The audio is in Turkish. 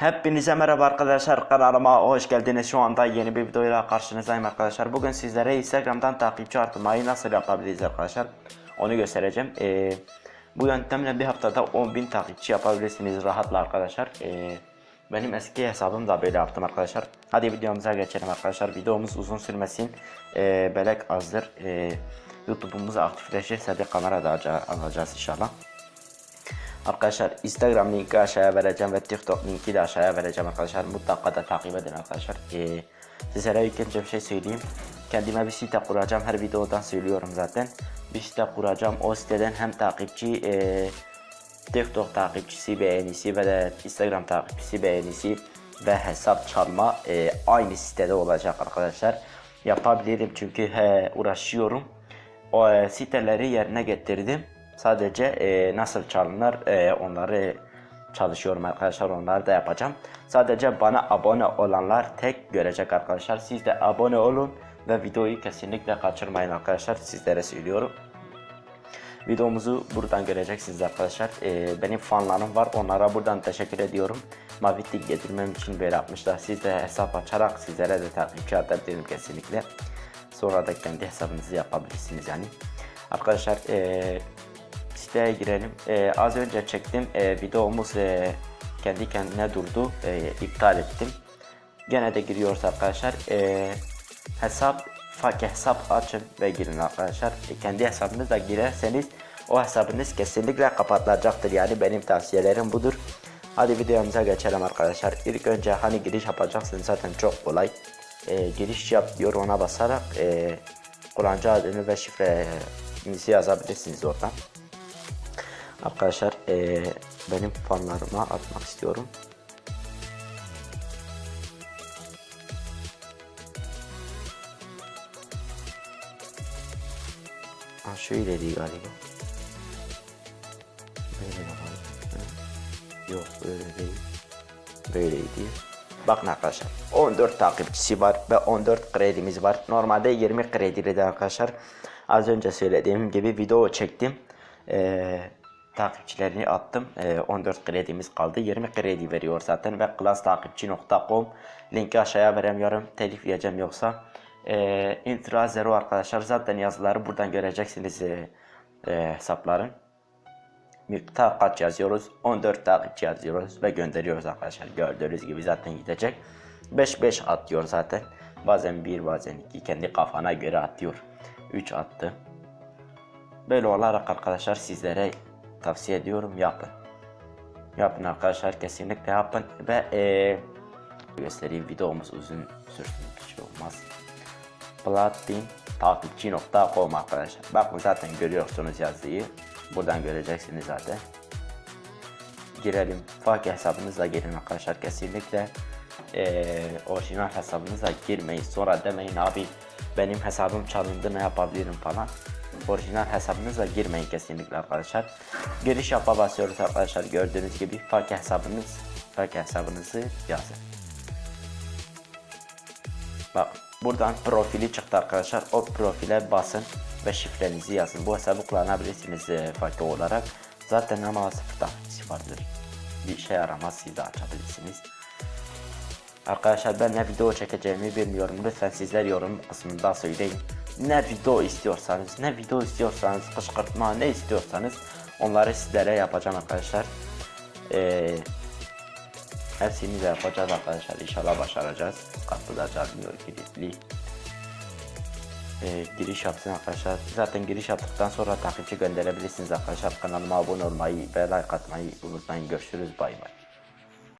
Hepinize merhaba arkadaşlar kanalıma hoş geldiniz. Şu anda yeni bir videoyla karşınızdayım arkadaşlar. Bugün sizlere Instagram'dan takipçi artırmayı nasıl yapabiliriz arkadaşlar. Onu göstereceğim. Ee, bu yöntemle bir haftada 10.000 takipçi yapabilirsiniz rahatla arkadaşlar. Ee, benim eski hesabım da böyle yaptım arkadaşlar. Hadi videomuza geçelim arkadaşlar. Videomuz uzun sürmesin. Ee, belek azdır. Ee, YouTube'umuz aktifleşirse bir kamera da alacağız inşallah. Arkadaşlar Instagram linki aşağıya vereceğim ve TikTok linki de aşağıya vereceğim arkadaşlar. Mutlaka da takip edin arkadaşlar. Ee, sizlere önce bir şey söyleyeyim. Kendime bir site kuracağım. Her videodan söylüyorum zaten. Bir site kuracağım. O siteden hem takipçi, e, TikTok takipçisi beğenisi ve de Instagram takipçisi beğenisi ve hesap çalma e, aynı sitede olacak arkadaşlar. Yapabilirim çünkü he, uğraşıyorum. O e, siteleri yerine getirdim. Sadece e, nasıl çalınır e, onları çalışıyorum arkadaşlar. Onları da yapacağım. Sadece bana abone olanlar tek görecek arkadaşlar. Siz de abone olun ve videoyu kesinlikle kaçırmayın arkadaşlar. Sizlere söylüyorum. Videomuzu buradan göreceksiniz arkadaşlar. Ee, benim fanlarım var. Onlara buradan teşekkür ediyorum. Mavi tik getirmem için böyle yapmışlar. Siz de hesap açarak sizlere de takipçi atabilirim kesinlikle. Sonra da kendi hesabınızı yapabilirsiniz yani. Arkadaşlar ee, siteye girelim. Ee, az önce çektim. Ee, videomuz ee, kendi kendine durdu. Ee, iptal ettim. Gene de giriyoruz arkadaşlar. Ee, hesap fakir hesap açın ve girin arkadaşlar. E, kendi hesabınızla girerseniz o hesabınız kesinlikle kapatılacaktır. Yani benim tavsiyelerim budur. Hadi videomuza geçelim arkadaşlar. İlk önce hani giriş yapacaksınız zaten çok kolay. Ee, giriş yap diyor ona basarak e, kullanıcı adını ve şifrenizi yazabilirsiniz oradan. Arkadaşlar e, benim fanlarıma atmak istiyorum. Ha şöyle değil galiba. Böyle de. Hı? Yok böyle değil. Böyleydi. Bakın arkadaşlar 14 takipçisi var ve 14 kredimiz var. Normalde 20 kredili arkadaşlar. Az önce söylediğim gibi video çektim. Ee, takipçilerini attım. Ee, 14 kredimiz kaldı. 20 kredi veriyor zaten ve classtakipçi.com linki aşağıya veremiyorum. Telif yiyeceğim yoksa. Ee, intra zero arkadaşlar. Zaten yazıları buradan göreceksiniz e, e, hesapların. Miktar kaç yazıyoruz? 14 takipçi yazıyoruz ve gönderiyoruz arkadaşlar. Gördüğünüz gibi zaten gidecek. 5-5 atıyor zaten. Bazen 1 bazen 2 kendi kafana göre atıyor. 3 attı. Böyle olarak arkadaşlar sizlere tavsiye ediyorum yapın. Yapın arkadaşlar kesinlikle yapın ve eee göstereyim videomuz uzun sürsün bir şey olmaz. Platin takipçi.com arkadaşlar. Bakın zaten görüyorsunuz yazıyı. Buradan göreceksiniz zaten. Girelim. Fakir hesabınızla girin arkadaşlar kesinlikle. Ee, orijinal hesabınıza girmeyin. Sonra demeyin abi benim hesabım çalındı ne yapabilirim falan. Orijinal hesabınızla girmeyin kesinlikle arkadaşlar. Giriş yapa basıyoruz arkadaşlar. Gördüğünüz gibi fakir hesabınız fakir hesabınızı yazın. Bak buradan profili çıktı arkadaşlar. O profile basın ve şifrenizi yazın. Bu hesabı kullanabilirsiniz e, farklı olarak. Zaten ama sıfır takipçisi vardır. Bir şey aramaz siz de açabilirsiniz. Arkadaşlar ben ne video çekeceğimi bilmiyorum. Lütfen sizler yorum kısmında söyleyin. Ne video istiyorsanız, ne video istiyorsanız, kışkırtma ne istiyorsanız onları sizlere yapacağım arkadaşlar. Ee, Hepsini de yapacağız arkadaşlar. İnşallah başaracağız. Kapıda çalmıyor kilitli. Ee, giriş yapsın arkadaşlar. Zaten giriş yaptıktan sonra takipçi gönderebilirsiniz arkadaşlar. Kanalıma abone olmayı ve like atmayı unutmayın. Görüşürüz. Bay bay.